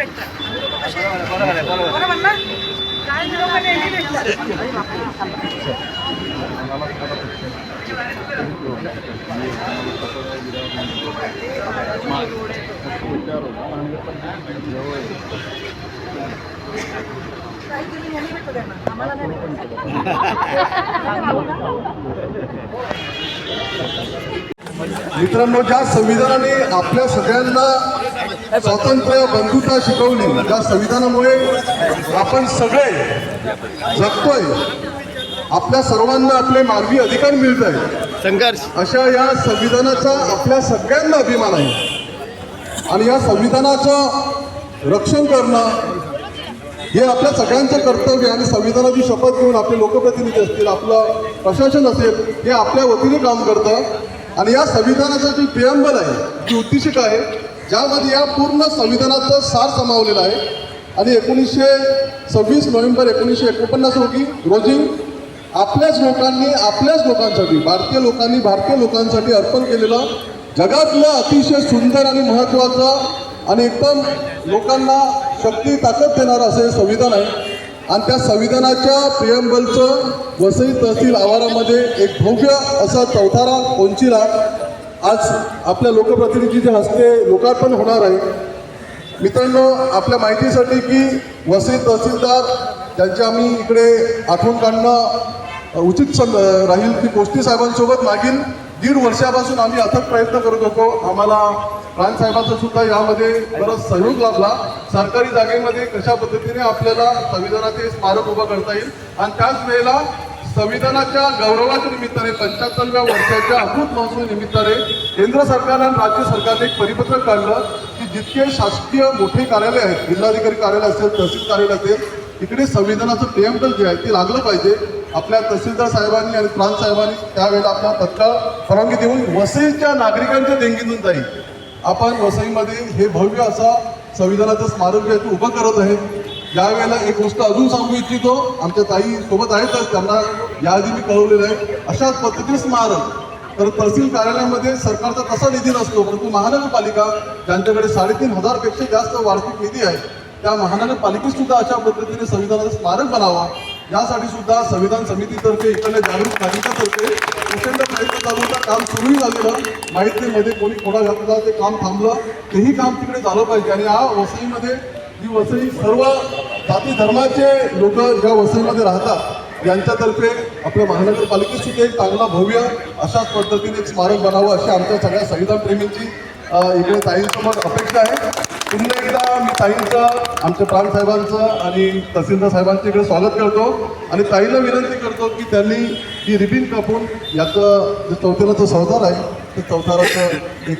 भेटतात बरोबर ना काय लोक नेहमी भेटतात मित्रांनो ज्या संविधानाने आपल्या सगळ्यांना स्वातंत्र्य बंधुता शिकवली. त्या संविधानामुळे आपण सगळे जगतोय. आपल्या सर्वांना आपले मानवी अधिकार मिळत आहेत संघर्ष. अशा या संविधानाचा आपल्या सगळ्यांना अभिमान आहे. आणि या संविधानाचं रक्षण करणं हे आपल्या सगळ्यांचं कर्तव्य आणि संविधानाची शपथ घेऊन आपले लोकप्रतिनिधी असतील आपलं प्रशासन असेल हे आपल्या वतीने काम करतं. आणि या संविधानाचं जे प्रियंबल आहे जी उद्दिष्टिका आहे ज्यामध्ये या पूर्ण संविधानाचं सार समावलेलं आहे. आणि एकोणीसशे सव्वीस नोव्हेंबर एकोणीसशे एकोणपन्नास रोजी रोजी आपल्याच लोकांनी आपल्याच लोकांसाठी भारतीय लोकांनी भारतीय लोकांसाठी अर्पण केलेलं जगातलं अतिशय सुंदर आणि महत्त्वाचं आणि एकदम लोकांना शक्ती ताकद देणारं असं हे संविधान आहे. आणि त्या संविधानाच्या प्रियंबलचं वसई तहसील आवारामध्ये एक भव्य असा चौथारा कोंचिला आज आपल्या लोकप्रतिनिधीच्या हस्ते लोकार्पण होणार आहे मित्रांनो आपल्या माहितीसाठी की वसई तहसीलदार त्यांच्या आम्ही इकडे आठवण काढणं उचित सम राहील की गोष्टी साहेबांसोबत मागील दीड वर्षापासून आम्ही अथक प्रयत्न करत होतो. आम्हाला प्राण साहेबांचा सुद्धा यामध्ये बराच सहयोग लाभला. सरकारी जागेमध्ये कशा पद्धतीने आपल्याला संविधानाचे स्मारक उभं करता येईल आणि त्याच वेळेला संविधानाच्या गौरवाच्या निमित्ताने पंच्याहत्तरव्या वर्षाच्या अमृत महोत्सव निमित्ताने केंद्र सरकारने आणि राज्य सरकारने एक परिपत्रक काढलं की जितके शासकीय मोठे कार्यालय आहेत जिल्हाधिकारी कार्यालय असेल तहसील कार्यालय असेल इकडे संविधानाचं प्रियंबल जे आहे ते लागलं पाहिजे. आपल्या तहसीलदार साहेबांनी आणि प्रांत साहेबांनी त्यावेळेला आपला तत्काळ परवानगी देऊन वसईच्या नागरिकांच्या देणगीतून जाईल. आपण वसईमध्ये हे भव्य असा संविधानाचं स्मारक जे आहे ते उभं करत आहे. यावेळेला एक गोष्ट अजून सांगू इच्छितो आमच्या ताई सोबत आहेतच त्यांना याआधी मी कळवलेलं आहे. अशाच पद्धतीने स्मारक तर तहसील कार्यालयामध्ये सरकारचा तसा निधी नसतो परंतु महानगरपालिका ज्यांच्याकडे साडेतीन हजारपेक्षा जास्त वार्षिक निधी आहे त्या महानगरपालिकेत सुद्धा अशा पद्धतीने संविधानाचं स्मारक बनावा. यासाठी सुद्धा संविधान समितीतर्फे इकडल्या जागरूक नागरिकातर्फे प्रचंड प्रयत्न चालू होता काम सुरूही झालेलं. माहितीमध्ये कोणी कोणा घातला ते काम थांबलं तेही काम तिकडे झालं पाहिजे. आणि या वसईमध्ये ही वसई सर्व जाती धर्माचे लोक ज्या वसईमध्ये राहतात. यांच्यातर्फे आपल्या महानगरपालिकेतसुद्धा एक चांगला भव्य अशाच पद्धतीने एक स्मारक बनावं अशी आमच्या सगळ्या संविधानप्रेमींची इकडे ताईंसमोर अपेक्षा आहे. पुन्हा एकदा मी ताईंचं आमच्या प्राणसाहेबांचं आणि तहसीलदार साहेबांचं इकडे स्वागत करतो. आणि ताईला विनंती करतो की त्यांनी ही रिबीन कापून याचं जे चौथऱ्याचं संसार आहे ते चौथाराचं एक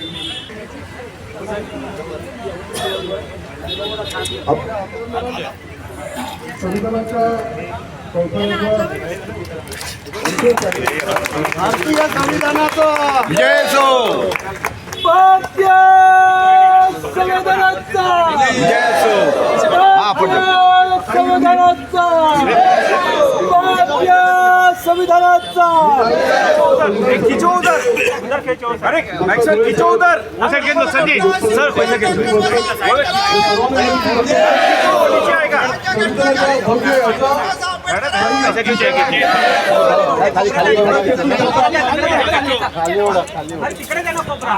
भारतीय संविधानाचं जय सो भारतीय संविधानाचा जय सो हा भारतीय संविधानाचा भारतीय संविधानाचा खिचो उधर अरे सर खिचो उधर उधर घेतो संदीप सर पैसा घेतो भव्य असा पैसा खिचे तिकडे द्या ना कोपरा